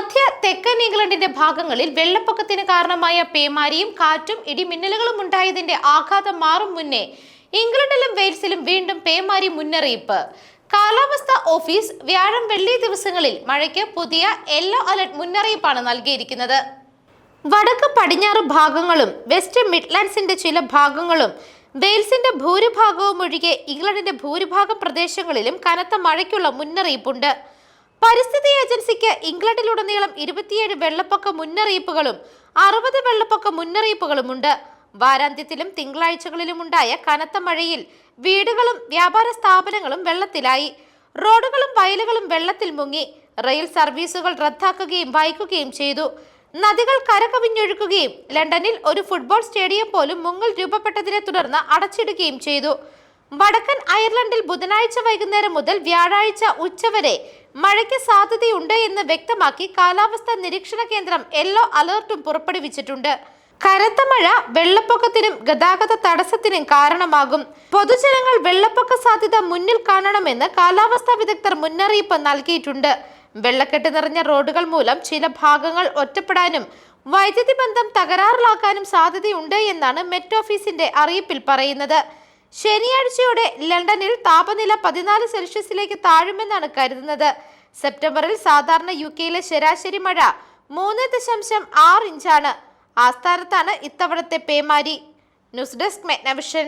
മധ്യ തെക്കൻ ഇംഗ്ലണ്ടിന്റെ ഭാഗങ്ങളിൽ വെള്ളപ്പൊക്കത്തിന് കാരണമായ പേമാരിയും കാറ്റും ഇടിമിന്നലുകളും ഉണ്ടായതിന്റെ ആഘാതം മാറും മുന്നേ ഇംഗ്ലണ്ടിലും വെയിൽസിലും വീണ്ടും പേമാരി മുന്നറിയിപ്പ്. കാലാവസ്ഥ ഓഫീസ് വ്യാഴം വെള്ളി ദിവസങ്ങളിൽ മഴയ്ക്ക് പുതിയ യെല്ലോ അലർട്ട് മുന്നറിയിപ്പാണ് നൽകിയിരിക്കുന്നത്. വടക്ക് പടിഞ്ഞാറ് ഭാഗങ്ങളും വെസ്റ്റ് മിഡ്ലാൻഡ്സിന്റെ ചില ഭാഗങ്ങളും വെയിൽസിന്റെ ഭൂരിഭാഗവും ഒഴികെ ഇംഗ്ലണ്ടിന്റെ ഭൂരിഭാഗം പ്രദേശങ്ങളിലും കനത്ത മഴയ്ക്കുള്ള മുന്നറിയിപ്പുണ്ട്. പരിസ്ഥിതി ഏജൻസിക്ക് ഇംഗ്ലണ്ടിലുടനീളം ഇരുപത്തിയേഴ് വെള്ളപ്പൊക്ക മുന്നറിയിപ്പുകളും അറുപത് വെള്ളപ്പൊക്ക മുന്നറിയിപ്പുകളുമുണ്ട്. വാരാന്ത്യത്തിലും തിങ്കളാഴ്ചകളിലും ഉണ്ടായ കനത്ത മഴയിൽ വീടുകളും വ്യാപാര സ്ഥാപനങ്ങളും വെള്ളത്തിലായി. റോഡുകളും വയലുകളും വെള്ളത്തിൽ മുങ്ങി. റെയിൽ സർവീസുകൾ റദ്ദാക്കുകയും വൈകുകയും ചെയ്തു. നദികൾ കരകവിഞ്ഞൊഴുകുകയും ലണ്ടനിൽ ഒരു ഫുട്ബോൾ സ്റ്റേഡിയം പോലും മുങ്ങൽ രൂപപ്പെട്ടതിനെ തുടർന്ന് അടച്ചിടുകയും ചെയ്തു. വടക്കൻ അയർലൻഡിൽ ബുധനാഴ്ച വൈകുന്നേരം മുതൽ വ്യാഴാഴ്ച ഉച്ചവരെ മഴയ്ക്ക് സാധ്യതയുണ്ട് എന്ന് വ്യക്തമാക്കി കാലാവസ്ഥാ നിരീക്ഷണ കേന്ദ്രം യെല്ലോ അലർട്ടും പുറപ്പെടുവിച്ചിട്ടുണ്ട്. കനത്ത മഴ വെള്ളപ്പൊക്കത്തിനും ഗതാഗത തടസ്സത്തിനും കാരണമാകും. പൊതുജനങ്ങൾ വെള്ളപ്പൊക്ക സാധ്യത മുന്നിൽ കാണണമെന്ന് കാലാവസ്ഥാ വിദഗ്ധർ മുന്നറിയിപ്പ് നൽകിയിട്ടുണ്ട്. വെള്ളക്കെട്ട് നിറഞ്ഞ റോഡുകൾ മൂലം ചില ഭാഗങ്ങൾ ഒറ്റപ്പെടാനും വൈദ്യുതി ബന്ധം തകരാറിലാക്കാനും സാധ്യതയുണ്ട് എന്നാണ് മെറ്റ് ഓഫീസിന്റെ അറിയിപ്പിൽ പറയുന്നത്. ശനിയാഴ്ചയോടെ ലണ്ടനിൽ താപനില പതിനാല് സെൽഷ്യസിലേക്ക് താഴുമെന്നാണ് കരുതുന്നത്. സെപ്റ്റംബറിൽ സാധാരണ യു കെയിലെ ശരാശരി മഴ മൂന്ന് ദശാംശം ആറ് ഇഞ്ചാണ്. ആസ്ഥാനത്താണ് ഇത്തവണത്തെ പേമാരി. News desk മെഗ്നവിഷൻ.